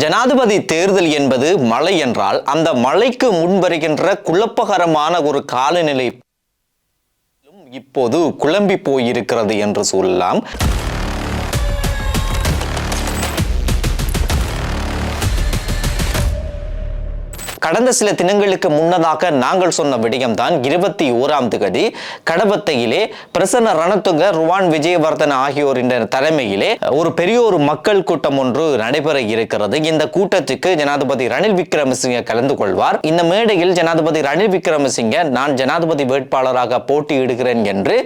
ஜனாதிபதி தேர்தல் என்பது மழை என்றால் அந்த மழைக்கு முன்வருகின்ற குழப்பகரமான ஒரு காலநிலை இப்போது குழம்பி போயிருக்கிறது என்று சொல்லலாம். கடந்த சில தினங்களுக்கு முன்னதாக நாங்கள் சொன்ன விடயம்தான் இருபத்தி ஓராம் திகதி கடபத்தையிலே பிரசன்ன ரணத்துங்க ருவான் விஜயவர்தன் ஆகியோரின் தலைமையிலே ஒரு பெரிய ஒரு மக்கள் கூட்டம் ஒன்று நடைபெற இருக்கிறது. இந்த கூட்டத்துக்கு ஜனாதிபதி ரணில் விக்ரமசிங்க கலந்து கொள்வார். இந்த மேடையில் ஜனாதிபதி ரணில் விக்ரமசிங்க நான் ஜனாதிபதி வேட்பாளராக போட்டியிடுகிறேன் என்று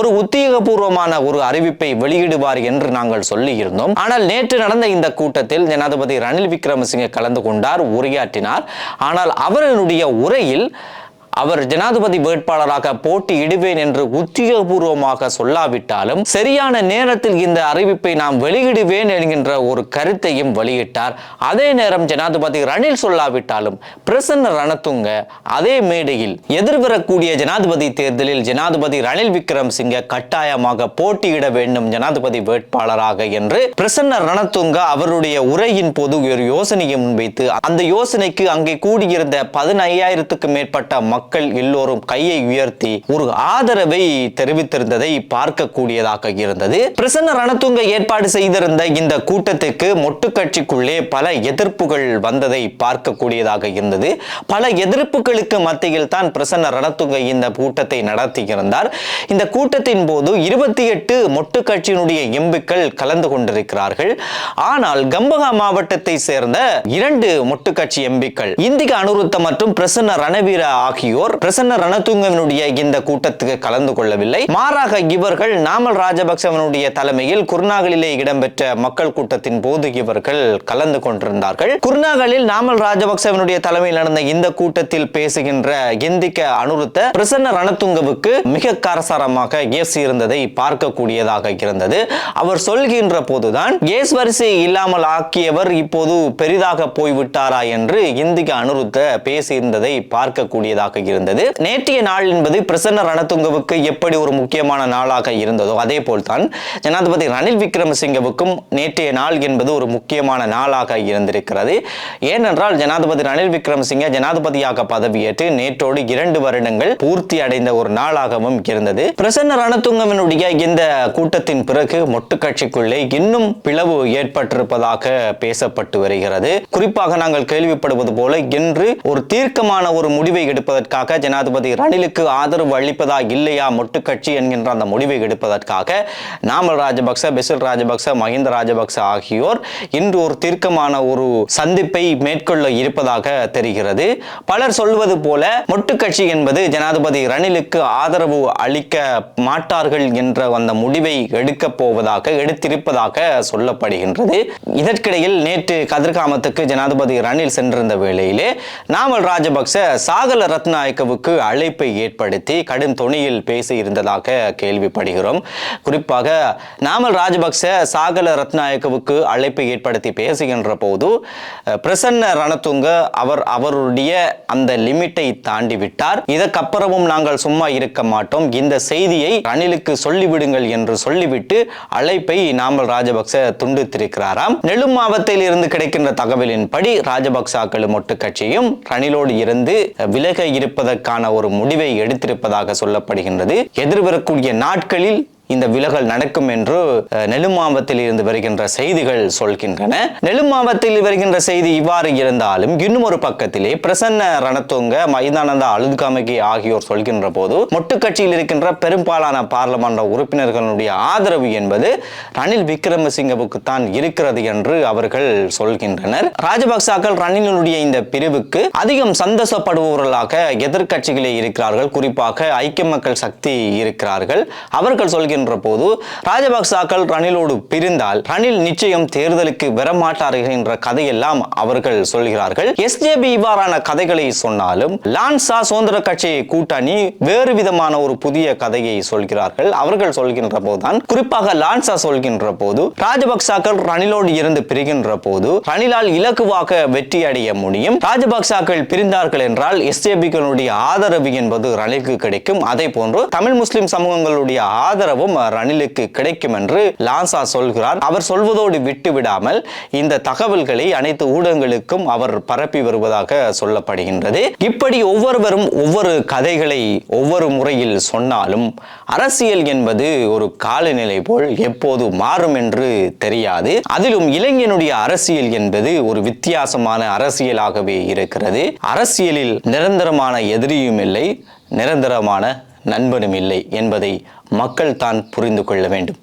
ஒரு உத்தியோகபூர்வமான ஒரு அறிவிப்பை வெளியிடுவார் என்று நாங்கள் சொல்லி இருந்தோம் ஆனால் நேற்று நடந்த இந்த கூட்டத்தில் ஜனாதிபதி ரணில் விக்ரமசிங்க கலந்து கொண்டார் உரையாற்றினார். ஆனால் அவர்களுடைய உரையில் அவர் ஜனாதிபதி வேட்பாளராக போட்டியிடுவேன் என்று உத்தியோகபூர்வமாக சொல்லாவிட்டாலும் சரியான நேரத்தில் இந்த அறிவிப்பை நாம் வெளியிடுவேன் என்கின்ற ஒரு கருத்தையும் வெளியிட்டார். அதே நேரம் ஜனாதிபதி ரணில் சொல்லாவிட்டாலும் பிரசன்ன ரணத்துங்க அதே மேடையில் எதிர்வரக்கூடிய ஜனாதிபதி தேர்தலில் ஜனாதிபதி ரணில் விக்ரம் சிங்க கட்டாயமாக போட்டியிட வேண்டும் ஜனாதிபதி வேட்பாளராக என்று பிரசன்ன ரணத்துங்க அவருடைய உரையின் போது ஒரு யோசனையை முன்வைத்து அந்த யோசனைக்கு அங்கே கூடியிருந்த பதினையாயிரத்துக்கு மேற்பட்ட மக்கள் எல்லோரும் கையை உயர்த்தி ஒரு ஆதரவை தெரிவித்திருந்ததை பார்க்கக்கூடியதாக இருந்தது. பிரசன்ன ரணத்துங்க ஏற்பாடு செய்திருந்த இந்த கூட்டத்துக்கு மொட்டு கட்சிக்குள்ளே பல எதிர்ப்புகள் வந்ததை பார்க்கக்கூடியதாக இருந்தது. பல எதிர்ப்புகளுக்கு மத்தியில் தான் பிரசன்ன ரணத்துங்க இந்த கூட்டத்தை நடத்தியிருந்தார். இந்த கூட்டத்தின் போது இருபத்தி எட்டு மொட்டு கட்சியினுடைய எம்புக்கள் கலந்து கொண்டிருக்கிறார்கள். ஆனால் கம்பகா மாவட்டத்தை சேர்ந்த இரண்டு மொட்டு கட்சி எம்பிக்கள் இந்திக அனுருத்த மற்றும் பிரசன்ன ரணவீர ஆகியோர் ஆகியோர் பிரசன்ன ரணதுங்கவனுடைய இந்த கூட்டத்துக்கு கலந்து கொள்ளவில்லை. மாறாக இவர்கள் நாமல் ராஜபக்சவனுடைய தலைமையில் குர்நாகலிலே இடம்பெற்ற மக்கள் கூட்டத்தின் போது இவர்கள் கலந்து கொண்டிருந்தார்கள். குர்நாகலில் நாமல் ராஜபக்சவனுடைய தலைமையில் நடந்த இந்த கூட்டத்தில் பேசுகின்ற இந்திக்க அனுருத்த பிரசன்ன ரணதுங்கவுக்கு மிக காரசாரமாக ஏசி இருந்ததை பார்க்கக்கூடியதாக இருந்தது. அவர் சொல்கின்ற போதுதான் கேஸ் வரிசை இல்லாமல் ஆக்கியவர் இப்போது பெரிதாக போய்விட்டாரா? என்று இந்திக அனுருத்த பேசியிருந்ததை பார்க்கக்கூடியதாக இருந்தது. நேற்றைய நாள் என்பது பிரசன்ன ரணதுங்கவுக்கு எப்படி ஒரு முக்கியமான நாளாக இருந்ததோ அதே போல்தான் ஜனாதிபதி ரணில் விக்ரமசிங்கவுக்கும் நேற்றைய நாள் என்பது ஒரு முக்கியமான நாளாக இருந்திருக்கிறது. ஏனென்றால் ஜனாதிபதி ரணில் விக்ரமசிங்க ஜனாதிபதியாக பதவியேற்று நேற்றோடு இரண்டு வருடங்கள் பூர்த்தி அடைந்த ஒரு நாளாகவும் இருந்தது. பிரசன்ன ரணதுங்கவனுடைய இந்த கூட்டத்தின் பிறகு மொட்டு கட்சிக்குள்ளே இன்னும் பிளவு ஏற்பட்டிருப்பதாக பேசப்பட்டு வருகிறது. குறிப்பாக நாங்கள் கேள்விப்படுவது போல இன்று ஒரு தீர்க்கமான ஒரு முடிவை எடுப்பதற்கு என்பதற்காக ஜனாதிபதி ரணிலுக்கு ஆதரவு அளிப்பதா இல்லையா மொட்டு என்கின்ற அந்த முடிவை எடுப்பதற்காக நாமல் ராஜபக்ச பெசில் ராஜபக்ச மஹிந்த ராஜபக்ச ஆகியோர் இன்று ஒரு தீர்க்கமான ஒரு சந்திப்பை மேற்கொள்ள இருப்பதாக தெரிகிறது. பலர் சொல்வது போல மொட்டு என்பது ஜனாதிபதி ரணிலுக்கு ஆதரவு அளிக்க மாட்டார்கள் என்ற அந்த முடிவை எடுக்கப் போவதாக எடுத்திருப்பதாக சொல்லப்படுகின்றது. இதற்கிடையில் நேற்று கதிர்காமத்துக்கு ஜனாதிபதி ரணில் சென்றிருந்த வேளையிலே நாமல் ராஜபக்ச சாகல ரத்நாயக்கவுக்கு அழைப்பை ஏற்படுத்தி கடும் துணியில் பேசியிருந்ததாக கேள்விப்படுகிறோம். குறிப்பாக நாமல் ராஜபக்ச சாகல ரத்நாயக்கவுக்கு அழைப்பை ஏற்படுத்தி பேசுகின்ற போது பிரசன்ன ரணத்துங்க அவர் அவருடைய அந்த லிமிட்டை தாண்டி விட்டார் இதற்கப்புறமும் நாங்கள் சும்மா இருக்க மாட்டோம். இந்த செய்தியை ரணிலுக்கு சொல்லிவிடுங்கள் என்று சொல்லிவிட்டு அழைப்பை நாமல் ராஜபக்ச துண்டித்திருக்கிறாராம். நெல்லும் மாவட்டத்தில் இருந்து கிடைக்கின்ற தகவலின்படி ராஜபக்சாக்களும் ஒட்டு கட்சியும் ரணிலோடு இருந்து விலக இருப்பதற்கான ஒரு முடிவை எடுத்திருப்பதாக சொல்லப்படுகின்றது. எதிர்வரக்கூடிய நாட்களில் இந்த விலகல் நடக்கும் என்று அஹ், நெலுமாவத்தில் இருந்து வருகின்ற செய்திகள் சொல்கின்றன. நெலுமாவத்தில் வருகின்ற செய்தி இவ்வாறு இருந்தாலும் இன்னும் ஒரு பக்கத்திலே பிரசன்ன ரணத்துங்க மைதானந்த அழுதுகாமகி ஆகியோர் சொல்கின்ற போது மொட்டு கட்சியில் இருக்கின்ற பெரும்பாலான பார்லமன்ற உறுப்பினர்களுடைய ஆதரவு என்பது ரணில் விக்ரமசிங்கவுக்கு தான் இருக்கிறது என்று அவர்கள் சொல்கின்றனர். ராஜபக்சாக்கள் ரணிலுடைய இந்த பிரிவுக்கு அதிகம் சந்தோஷப்படுபவர்களாக எதிர்கட்சிகளே இருக்கிறார்கள். குறிப்பாக ஐக்கிய மக்கள் சக்தி இருக்கிறார்கள். அவர்கள் சொல்கின்ற இருக்கின்ற போது ராஜபக்சாக்கள் ரணிலோடு பிரிந்தால் ரணில் நிச்சயம் தேர்தலுக்கு வரமாட்டார்கள் என்ற கதையெல்லாம் அவர்கள் சொல்கிறார்கள். எஸ்ஜேபி இவ்வாறான கதைகளை சொன்னாலும் லான்சா சுதந்திர கட்சி கூட்டணி வேறு விதமான ஒரு புதிய கதையை சொல்கிறார்கள். அவர்கள் சொல்கின்ற போதுதான் குறிப்பாக லான்சா சொல்கின்ற போது ராஜபக்சாக்கள் ரணிலோடு இருந்து பிரிகின்ற போது ரணிலால் இலக்குவாக வெற்றி அடைய முடியும். ராஜபக்சாக்கள் பிரிந்தார்கள் என்றால் எஸ்ஜேபிகளுடைய ஆதரவு என்பது ரணிலுக்கு கிடைக்கும். அதே போன்று தமிழ் முஸ்லிம் சமூகங்களுடைய ஆதரவும் முக்கியத்துவம் ரணிலுக்கு கிடைக்கும் என்று லான்சா சொல்கிறார். அவர் சொல்வதோடு விட்டுவிடாமல் இந்த தகவல்களை அனைத்து ஊடகங்களுக்கும் அவர் பரப்பி வருவதாக சொல்லப்படுகின்றது. இப்படி ஒவ்வொருவரும் ஒவ்வொரு கதைகளை ஒவ்வொரு முறையில் சொன்னாலும் அரசியல் என்பது ஒரு காலநிலை போல் எப்போது மாறும் என்று தெரியாது. அதிலும் இளைஞனுடைய அரசியல் என்பது ஒரு வித்தியாசமான அரசியலாகவே இருக்கிறது. அரசியலில் நிரந்தரமான எதிரியும் இல்லை நிரந்தரமான நண்பனும் இல்லை என்பதை மக்கள் தான் புரிந்து கொள்ள வேண்டும்.